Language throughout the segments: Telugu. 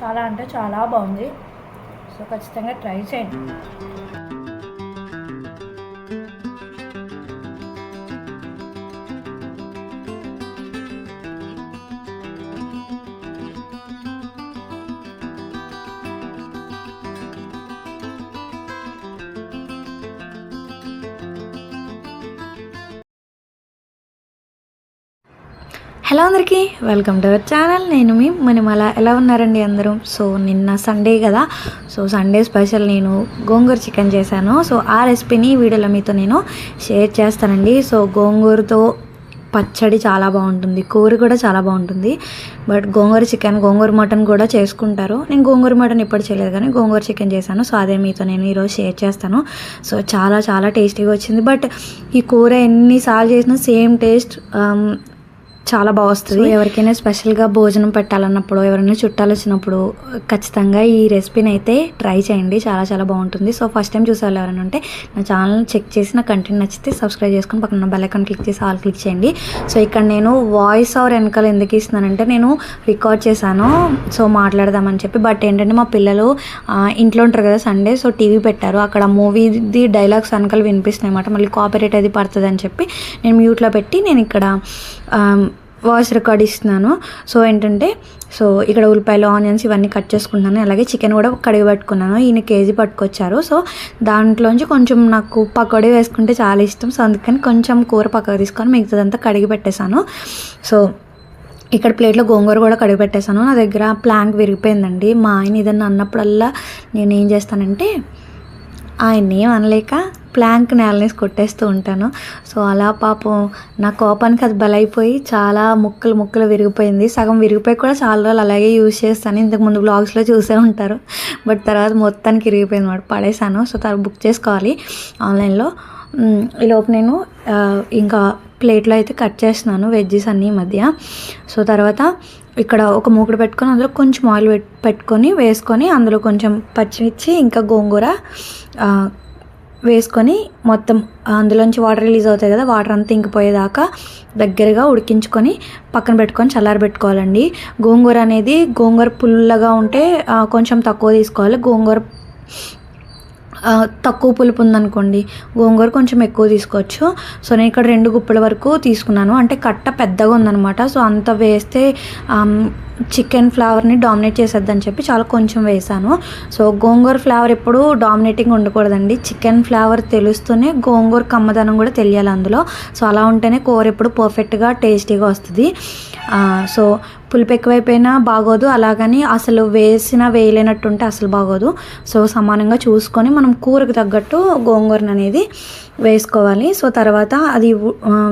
చాలా అంటే చాలా బాగుంది. సో ఖచ్చితంగా ట్రై చేయండి. హలో అందరికీ వెల్కమ్ టు అవర్ ఛానల్. నేను మీ అలా ఎలా ఉన్నారండి అందరూ? సో నిన్న సండే కదా. సో సండే స్పెషల్ నేను గోంగూర చికెన్ చేశాను. సో ఆ రెసిపీని వీడియోలో మీతో నేను షేర్ చేస్తానండి. సో గోంగూరతో పచ్చడి చాలా బాగుంటుంది. కూర కూడా చాలా బాగుంటుంది. But gongura chicken gongura mutton కూడా చేసుకుంటారు. నేను గోంగూర మటన్ ఇప్పుడు చేయలేదు కానీ గోంగూర చికెన్ చేశాను. సో అదే మీతో నేను ఈరోజు షేర్ చేస్తాను. సో చాలా చాలా టేస్టీగా వచ్చింది. బట్ ఈ కూర ఎన్నిసార్లు చేసినా సేమ్ టేస్ట్ చాలా బాగా వస్తుంది. ఎవరికైనా స్పెషల్గా భోజనం పెట్టాలన్నప్పుడు ఎవరైనా చుట్టాలు వచ్చినప్పుడు ఖచ్చితంగా ఈ రెసిపీని అయితే ట్రై చేయండి. చాలా చాలా బాగుంటుంది. సో ఫస్ట్ టైం చూసే వాళ్ళు ఎవరైనా ఉంటే నా ఛానల్ చెక్ చేసి నా కంటెంట్ నచ్చితే సబ్స్క్రైబ్ చేసుకొని పక్కన బెల్ ఐకాన్ క్లిక్ చేసి ఆల్ క్లిక్ చేయండి. సో ఇక్కడ నేను వాయిస్ ఓవర్ వెనకాల ఎందుకు ఇస్తున్నానంటే నేను రికార్డ్ చేశాను. సో మాట్లాడదామని చెప్పి బట్ ఏంటంటే మా పిల్లలు ఇంట్లో ఉంటారు కదా సండే సో టీవీ పెట్టారు. అక్కడ మూవీది డైలాగ్స్ వెనకాల వినిపిస్తున్నాయి అన్నమాట. మళ్ళీ కాపరేట్ అది పడుతుంది అని చెప్పి నేను మ్యూట్లో పెట్టి నేను ఇక్కడ వాయిస్ రికార్డ్ ఇస్తున్నాను. సో ఏంటంటే సో ఇక్కడ ఉల్లిపాయలు ఆనియన్స్ ఇవన్నీ కట్ చేసుకున్నాను అలాగే చికెన్ కూడా కడిగి పెట్టుకున్నాను. ఈయన కేజీ పట్టుకొచ్చారు. సో దాంట్లోంచి కొంచెం నాకు పకోడీ వేసుకుంటే చాలా ఇష్టం. సో అందుకని కొంచెం కూర పక్కకు తీసుకొని మిగతాదంతా కడిగి పెట్టేశాను. సో ఇక్కడ ప్లేట్లో గోంగూర కూడా కడిగి పెట్టేశాను. నా దగ్గర ప్లాంక్ విరిగిపోయిందండి. మా ఆయన ఏదన్నా అన్నప్పుడల్లా నేను ఏం చేస్తానంటే ఆయన ఏం అనలేక ప్లాంక్ నేలనేసి కొట్టేస్తూ ఉంటాను. సో అలా పాపం నా కోపానికి అది బలైపోయి చాలా ముక్కలు ముక్కలు విరిగిపోయింది. సగం విరిగిపోయి కూడా చాలా రోజులు అలాగే యూజ్ చేస్తాను. ఇంతకు ముందు బ్లాగ్స్లో చూసే ఉంటారు. బట్ తర్వాత మొత్తానికి విరిగిపోయింది అనమాట. పడేసాను సో తర్వాత బుక్ చేసుకోవాలి ఆన్లైన్లో. ఈలోపు నేను ఇంకా ప్లేట్లో అయితే కట్ చేస్తున్నాను. వెజ్జెస్ అన్నీ ఈ మధ్య. సో తర్వాత ఇక్కడ ఒక మూకుడు పెట్టుకొని అందులో కొంచెం ఆయిల్ పెట్టుకొని వేసుకొని అందులో కొంచెం పచ్చిమిర్చి ఇంకా గోంగూర వేసుకొని మొత్తం అందులోంచి వాటర్ రిలీజ్ అవుతాయి కదా వాటర్ అంతా ఇంకిపోయేదాకా దగ్గరగా ఉడికించుకొని పక్కన పెట్టుకొని చల్లారి పెట్టుకోవాలండి. గోంగూర అనేది గోంగూర పుల్లగా ఉంటే కొంచెం తక్కువ తీసుకోవాలి. గోంగూర తక్కువ పులుపు ఉందనుకోండి గోంగూర కొంచెం ఎక్కువ తీసుకోవచ్చు. సో నేను ఇక్కడ రెండు గుప్పల వరకు తీసుకున్నాను. అంటే కట్ట పెద్దగా ఉందన్నమాట. సో అంత వేస్తే చికెన్ ఫ్లేవర్ని డామినేట్ చేసేద్దని చెప్పి చాలా కొంచెం వేసాను. సో గోంగూర ఫ్లేవర్ ఎప్పుడు డామినేటింగ్ ఉండకూడదండి. చికెన్ ఫ్లేవర్ తెలుస్తూనే గోంగూర కమ్మదనం కూడా తెలియాలి అందులో. సో అలా ఉంటేనే కూర ఎప్పుడు పర్ఫెక్ట్గా టేస్టీగా వస్తుంది. సో పులుపు ఎక్కువైపోయినా బాగోదు. అలాగని అసలు వేసిన వేయలేనట్టుంటే అసలు బాగోదు. సో సమానంగా చూసుకొని మనం కూరకు తగ్గట్టు గోంగూరను అనేది వేసుకోవాలి. సో తర్వాత అది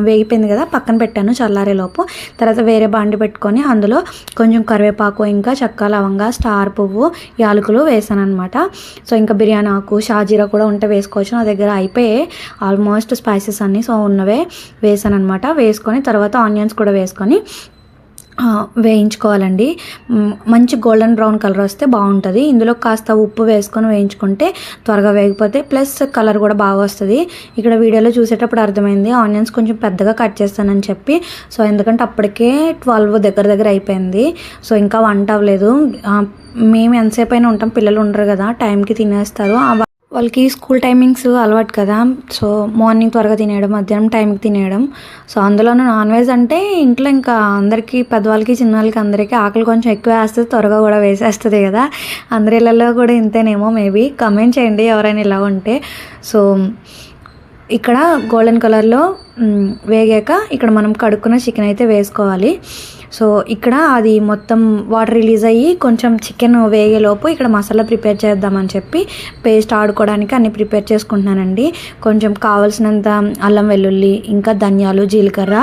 వేగిపోయింది కదా పక్కన పెట్టాను చల్లారేలోపు. తర్వాత వేరే బాండి పెట్టుకొని అందులో కొంచెం కరివేపాకు ఇంకా చెక్క లవంగా స్టార్ పువ్వు యాలకులు వేసాను అనమాట సో ఇంకా బిర్యానీ ఆకు షాజీరా కూడా ఉంటే వేసుకోవచ్చు. నా దగ్గర అయిపోయే ఆల్మోస్ట్ స్పైసెస్ అన్నీ సో ఉన్నవే వేసాను అనమాట వేసుకొని తర్వాత ఆనియన్స్ కూడా వేసుకొని వేయించుకోవాలండి. మంచి గోల్డెన్ బ్రౌన్ కలర్ వస్తే బాగుంటుంది. ఇందులో కాస్త ఉప్పు వేసుకొని వేయించుకుంటే త్వరగా వేగిపోతే ప్లస్ కలర్ కూడా బాగా వస్తుంది. ఇక్కడ వీడియోలో చూసేటప్పుడు అర్థమైంది. ఆనియన్స్ కొంచెం పెద్దగా కట్ చేస్తానని చెప్పి. సో ఎందుకంటే అప్పటికే ట్వెల్వ్ దగ్గర దగ్గర అయిపోయింది. సో ఇంకా వంట అవ్వలేదు. మేము ఎంతసేపు అయినా ఉంటాం. పిల్లలు ఉండరు కదా. టైంకి తినేస్తారు. వాళ్ళకి స్కూల్ టైమింగ్స్ అలవాటు కదా సో మార్నింగ్ త్వరగా తినేయడం మధ్యాహ్నం టైంకి తినేయడం. సో అందులోనూ నాన్ వెజ్ అంటే ఇంట్లో ఇంకా అందరికీ పెద్దవాళ్ళకి చిన్నవాళ్ళకి అందరికీ ఆకలి కొంచెం ఎక్కువ వేస్తుంది త్వరగా కూడా వేసేస్తుంది కదా. అందరిలలో కూడా ఇంతేనేమో మేబీ కమెంట్ చేయండి ఎవరైనా ఇలా ఉంటే. సో ఇక్కడ గోల్డెన్ కలర్లో వేగాక ఇక్కడ మనం కడుక్కున్న చికెన్ అయితే వేసుకోవాలి. సో ఇక్కడ అది మొత్తం వాటర్ రిలీజ్ అయ్యి కొంచెం చికెన్ వేగేలోపు ఇక్కడ మసాలా ప్రిపేర్ చేద్దామని చెప్పి పేస్ట్ ఆడుకోవడానికి అన్ని ప్రిపేర్ చేసుకుంటున్నానండి. కొంచెం కావాల్సినంత అల్లం వెల్లుల్లి ఇంకా ధనియాలు జీలకర్ర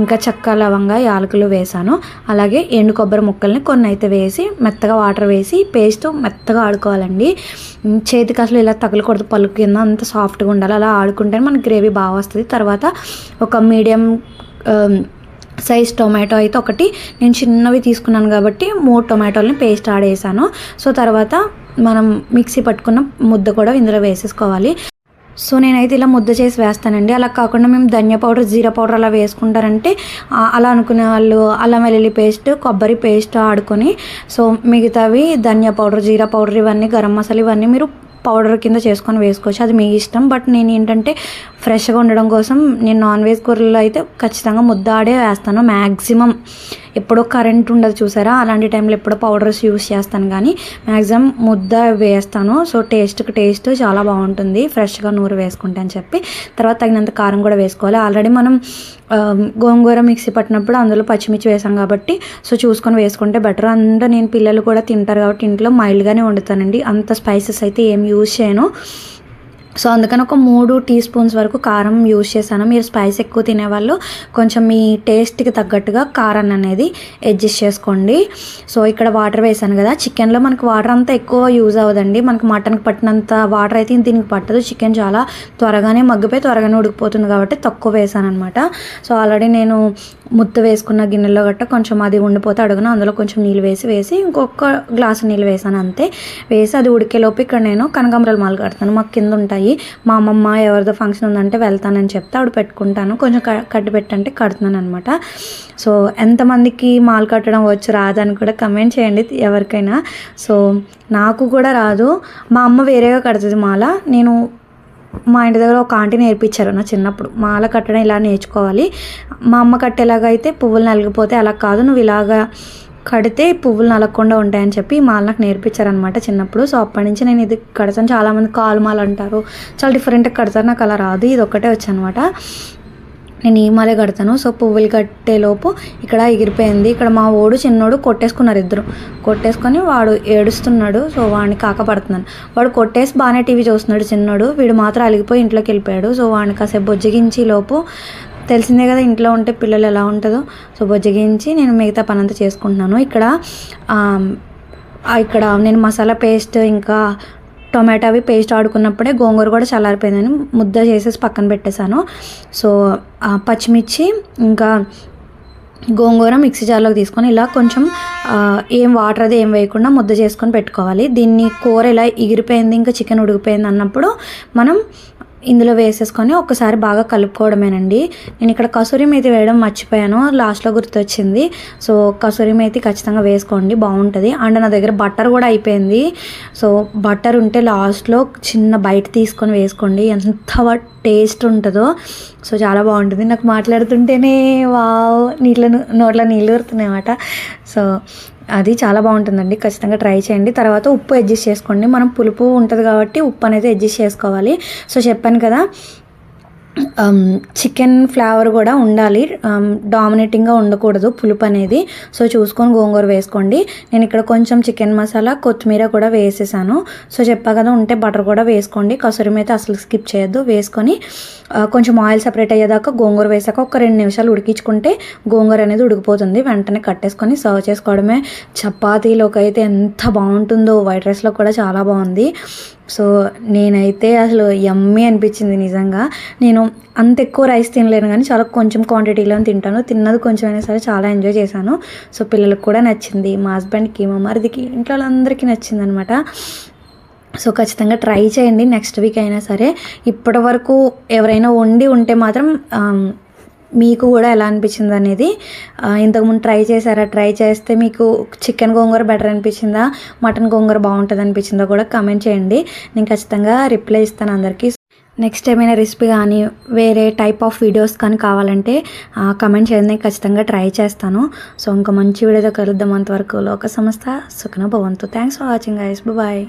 ఇంకా చెక్క లవంగా యాలకులు వేసాను. అలాగే ఎండు కొబ్బరి ముక్కల్ని కొన్ని అయితే వేసి మెత్తగా వాటర్ వేసి పేస్ట్ మెత్తగా ఆడుకోవాలండి. చేతికి అసలు ఇలా తగలకూడదు పలుకు కింద అంత సాఫ్ట్గా ఉండాలి. అలా ఆడుకుంటే మనకి గ్రేవీ బాగా వస్తుంది. తర్వాత ఒక మీడియం సైజ్ టొమాటో అయితే ఒకటి. నేను చిన్నవి తీసుకున్నాను కాబట్టి మూడు టొమాటోలని పేస్ట్ ఆడేసాను సో తర్వాత మనం మిక్సీ పట్టుకున్న ముద్ద కూడా ఇందులో వేసేసుకోవాలి. సో నేనైతే ఇలా ముద్ద చేసి వేస్తానండి. అలా కాకుండా మేము ధనియా పౌడర్ జీరా పౌడర్ అలా వేసుకుంటారంటే అలా అనుకునే వాళ్ళు అల్లం వెల్లుల్లి పేస్ట్ కొబ్బరి పేస్ట్ ఆడుకొని సో మిగతావి ధనియా పౌడర్ జీరా పౌడర్ ఇవన్నీ గరం మసాలా ఇవన్నీ మీరు పౌడర్ కింద చేసుకొని వేసుకోవచ్చు. అది మీ ఇష్టం. బట్ నేను ఏంటంటే ఫ్రెష్గా ఉండడం కోసం నేను నాన్ వెజ్ కూరల్లో అయితే ఖచ్చితంగా ముద్ద ఆడే వేస్తాను. మ్యాక్సిమం ఎప్పుడో కరెంట్ ఉండదు చూసారా? అలాంటి టైంలో ఎప్పుడో పౌడర్స్ యూస్ చేస్తాను కానీ మ్యాక్సిమం ముద్ద వేస్తాను. సో టేస్ట్కి టేస్ట్ చాలా బాగుంటుంది. ఫ్రెష్గా నూరు వేసుకుంటే అని చెప్పి. తర్వాత తగినంత కారం కూడా వేసుకోవాలి. ఆల్రెడీ మనం గోంగూర మిక్సీ పట్టినప్పుడు అందులో పచ్చిమిర్చి వేసాం కాబట్టి సో చూసుకొని వేసుకుంటే బెటర్. అంతా నేను పిల్లలు కూడా తింటారు కాబట్టి ఇంట్లో మైల్డ్గానే వండుతానండి. అంత స్పైసెస్ అయితే ఏం యూజ్ చేయను సో అందుకని ఒక మూడు టీ స్పూన్స్ వరకు కారం యూజ్ చేశాను. మీరు స్పైస్ ఎక్కువ తినేవాళ్ళు కొంచెం మీ టేస్ట్కి తగ్గట్టుగా కారం అనేది అడ్జస్ట్ చేసుకోండి. సో ఇక్కడ వాటర్ వేసాను కదా చికెన్లో మనకు వాటర్ అంతా ఎక్కువ యూజ్ అవ్వదండి. మనకు మటన్కి పట్టినంత వాటర్ అయితే దీనికి పట్టదు. చికెన్ చాలా త్వరగానే మగ్గిపోయి త్వరగానే ఉడికిపోతుంది కాబట్టి తక్కువ వేసాను అనమాట సో ఆల్రెడీ నేను ముత్తు వేసుకున్న గిన్నెలో గట్ట కొంచెం అది ఉండిపోతే అడుగున అందులో కొంచెం నీళ్ళు వేసి వేసి ఇంకొక గ్లాసు నీళ్ళు వేసాను అంతే. వేసి అది ఉడికేలోపు ఇక్కడ నేను కనకాంబరాలు మాలు కడతాను. మాకు కింద ఉంటాయి మా అమ్మమ్మ ఎవరిదో ఫంక్షన్ ఉందంటే వెళ్తానని చెప్తే ఆవిడ పెట్టుకుంటాను. కొంచెం క- కట్టి పెట్టంటే కడుతున్నాను అనమాట సో ఎంతమందికి మాల కట్టడం వచ్చు రాదని కూడా కమెంట్ చేయండి ఎవరికైనా. సో నాకు కూడా రాదు. మా అమ్మ వేరేగా కడుతుంది మాల. నేను మా ఇంటి దగ్గర ఒక ఆంటీ నేర్పించారు నా చిన్నప్పుడు. మాల కట్టడం ఇలా నేర్చుకోవాలి. మా అమ్మ కట్టేలాగా అయితే పువ్వులు నలిగిపోతే అలా కాదు. నువ్వు ఇలాగా కడితే పువ్వులు నలగకుండా ఉంటాయని చెప్పి మా నాకు నేర్పించారనమాట చిన్నప్పుడు. సో అప్పటి నుంచి నేను ఇది కడతాను. చాలామంది కాలుమాలు అంటారు. చాలా డిఫరెంట్గా కడతారు. నాకు అలా రాదు. ఇది ఒక్కటే వచ్చనమాట. నేను ఈ మాలే కడతాను. సో పువ్వులు కట్టేలోపు ఇక్కడ ఎగిరిపోయింది. ఇక్కడ మా ఓడు చిన్నోడు కొట్టేసుకున్నారు ఇద్దరు. కొట్టేసుకొని వాడు ఏడుస్తున్నాడు. సో వాడిని కాకపడుతున్నాను వాడు కొట్టేసి బాగానే టీవీ చూస్తున్నాడు చిన్నోడు. వీడు మాత్రం అలిగిపోయి ఇంట్లోకి వెళ్ళిపోయాడు. సో వాడిని కాసేపు బొజ్జగించి లోపు తెలిసిందే కదా ఇంట్లో ఉంటే పిల్లలు ఎలా ఉంటుందో. సో బొజ్జగించి నేను మిగతా పని అంతా చేసుకుంటున్నాను. ఇక్కడ ఇక్కడ నేను మసాలా పేస్ట్ ఇంకా టొమాటో అవి పేస్ట్ ఆడుకున్నప్పుడే గోంగూర కూడా చల్లారిపోయిందని ముద్ద చేసేసి పక్కన పెట్టేశాను. సో పచ్చిమిర్చి ఇంకా గోంగూర మిక్సీ జార్లోకి తీసుకొని ఇలా కొంచెం ఏం వాటర్ అది ఏం వేయకుండా ముద్ద చేసుకొని పెట్టుకోవాలి. దీన్ని కూర ఇలా ఎగిరిపోయింది ఇంకా చికెన్ ఉడికిపోయింది అన్నప్పుడు మనం ఇందులో వేసేసుకొని ఒకసారి బాగా కలుపుకోవడమేనండి. నేను ఇక్కడ కసూరి మేతి వేయడం మర్చిపోయాను. లాస్ట్లో గుర్తొచ్చింది. సో కసూరి మేతి ఖచ్చితంగా వేసుకోండి. బాగుంటుంది. అండ్ నా దగ్గర బట్టర్ కూడా అయిపోయింది. సో బట్టర్ ఉంటే లాస్ట్లో చిన్న బయట తీసుకొని వేసుకోండి. ఎంత టేస్ట్ ఉంటుందో. సో చాలా బాగుంటుంది. నాకు మాట్లాడుతుంటేనే వావ్. నీళ్ళ నోట్లో నీళ్ళు ఊరుతున్నాయి అన్నమాట సో అది చాలా బాగుంటుందండి. ఖచ్చితంగా ట్రై చేయండి. తర్వాత ఉప్పు అడ్జస్ట్ చేసుకోండి. మనం పులుపు ఉంటుంది కాబట్టి ఉప్పు అనేది అడ్జస్ట్ చేసుకోవాలి. సో చెప్పాను కదా Um, చికెన్ ఫ్లేవర్ కూడా ఉండాలి. Um, డామినేటింగ్గా ఉండకూడదు పులుపు అనేది. సో చూసుకొని గోంగూర వేసుకోండి. నేను ఇక్కడ కొంచెం చికెన్ మసాలా కొత్తిమీర కూడా వేసేసాను. సో చెప్పా కదా ఉంటే బటర్ కూడా వేసుకోండి. కసూరి మీద అసలు స్కిప్ చేయొద్దు. వేసుకొని uh, కొంచెం ఆయిల్ సపరేట్ అయ్యేదాకా గోంగూర వేసాక ఒక రెండు నిమిషాలు ఉడికించుకుంటే గోంగూర అనేది ఉడికిపోతుంది. వెంటనే కట్టేసుకొని సర్వ్ చేసుకోవడమే. చపాతీలోకి అయితే ఎంత బాగుంటుందో. వైట్ రైస్లో కూడా చాలా బాగుంది. సో నేనైతే అసలు యమ్మీ అనిపించింది నిజంగా. నేను అంత ఎక్కువ రైస్ తినలేను కానీ చాలా కొంచెం క్వాంటిటీలో తింటాను. తిన్నది కొంచెం అయినా సరే చాలా ఎంజాయ్ చేశాను. సో పిల్లలకు కూడా నచ్చింది. మా హస్బెండ్కి మా మరిదికి ఇంట్లో వాళ్ళందరికీ నచ్చింది అనమాట సో ఖచ్చితంగా ట్రై చేయండి. నెక్స్ట్ వీక్ అయినా సరే. ఇప్పటి వరకు ఎవరైనా వండి ఉంటే మాత్రం మీకు కూడా ఎలా అనిపించింది అనేది ఇంతకుముందు ట్రై చేశారా? ట్రై చేస్తే మీకు చికెన్ గోంగూర బెటర్ అనిపించిందా? మటన్ గోంగూర బాగుంటుంది అనిపించిందా కూడా కమెంట్ చేయండి. నేను ఖచ్చితంగా రిప్లై ఇస్తాను అందరికీ. నెక్స్ట్ ఏమైనా రెసిపీ కానీ వేరే టైప్ ఆఫ్ వీడియోస్ కానీ కావాలంటే కమెంట్ చేయండి. నేను ఖచ్చితంగా ట్రై చేస్తాను. సో ఇంకా మంచి వీడియోతో కలుద్దాం అంతవరకు లోక సంస్థ సుఖన భవంతు. Thanks for watching guys bye